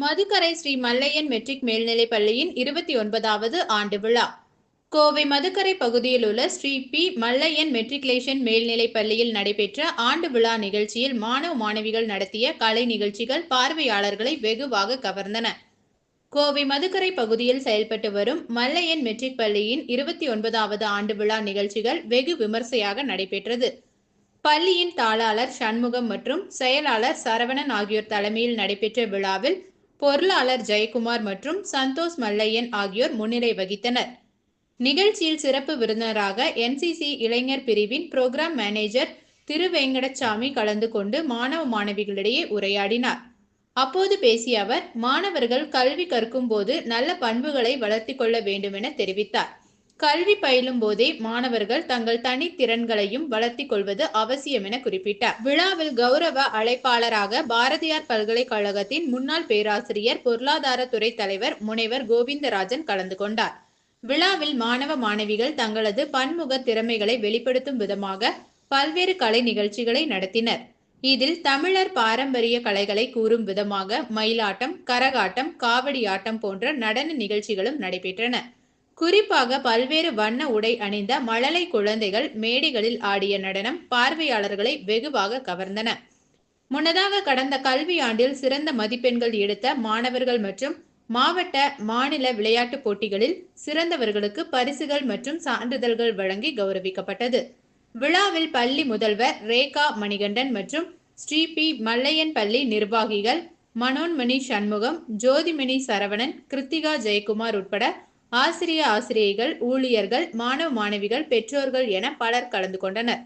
Madukkarai Sri Mallaiyan matric மேல்நிலைப் பள்ளியின் இருபத்தி ஒன்பதாவது ஆண்டு விழா. கோவை மதுக்கரை பகுதியில் உள்ள ஸ்ரீ பி மல்லையன் மெட்ரிகுலேஷன் மேல்நிலைப் பள்ளியில் நடைபெற்ற ஆண்டு விழா நிகழ்ச்சியில் மாணவ மாணவிகள் நடத்திய கலை நிகழ்ச்சிகள் பார்வையாளர்களை வெகுவாக கவர்ந்தன. கோவை மதுக்கரை பகுதியில் செயல்பட்டு வரும் மல்லையன் மெட்ரிக் பள்ளியின் இருபத்தி ஒன்பதாவது ஆண்டு விழா நிகழ்ச்சிகள் வெகு விமர்சையாக நடைபெற்றது. பள்ளியின் தாளாளர் சண்முகம் மற்றும் செயலாளர் சரவணன் ஆகியோர் தலைமையில் நடைபெற்ற விழாவில் பொருளாளர் ஜெயக்குமார் மற்றும் சந்தோஷ் மல்லையன் ஆகியோர் முன்னிலை வகித்தனர். நிகழ்ச்சியில் சிறப்பு விருந்தினராக என்சிசி இளைஞர் பிரிவின் புரோகிராம் மேனேஜர் திருவேங்கடசாமி கலந்து கொண்டு மாணவ மாணவிகளிடையே உரையாடினார். அப்போது பேசிய அவர் மாணவர்கள் கல்வி கற்கும் போது நல்ல பண்புகளை வளர்த்தி கொள்ள வேண்டும் என தெரிவித்தார். கல்வி பயிலும் போதே மாணவர்கள் தங்கள் தனித்திறன்களையும் வளர்த்தி கொள்வது அவசியம் என குறிப்பிட்டார். விழாவில் கௌரவ அழைப்பாளராக பாரதியார் பல்கலைக்கழகத்தின் முன்னாள் பேராசிரியர் பொருளாதாரத்துறை தலைவர் முனைவர் கோவிந்தராஜன் கலந்து கொண்டார். விழாவில் மாணவ மாணவிகள் தங்களது பன்முக திறமைகளை வெளிப்படுத்தும் விதமாக பல்வேறு கலை நிகழ்ச்சிகளை நடத்தினர். இதில் தமிழர் பாரம்பரிய கலைகளை கூறும் விதமாக மயிலாட்டம் கரகாட்டம் காவடி ஆட்டம் போன்ற நடன நிகழ்ச்சிகளும் நடைபெற்றன. குறிப்பாக பல்வேறு வண்ண உடை அணிந்த மழலை குழந்தைகள் மேடைகளில் ஆடிய நடனம் பார்வையாளர்களை வெகுவாக கவர்ந்தன. முன்னதாக கடந்த கல்வியாண்டில் சிறந்த மதிப்பெண்கள் எடுத்த மாணவர்கள் மற்றும் மாவட்ட மாநில விளையாட்டுப் போட்டிகளில் சிறந்தவர்களுக்கு பரிசுகள் மற்றும் சான்றிதழ்கள் வழங்கி கௌரவிக்கப்பட்டது. விழாவில் பள்ளி முதல்வர் ரேகா மணிகண்டன் மற்றும் ஸ்ரீ பி மல்லையன் பள்ளி நிர்வாகிகள் மனோன்மணி சண்முகம் ஜோதிமணி சரவணன் கிருத்திகா ஜெயக்குமார் உட்பட ஆசிரிய ஆசிரியைகள் ஊழியர்கள் மாணவ மாணவிகள் பெற்றோர்கள் என பலர் கலந்து கொண்டனர்.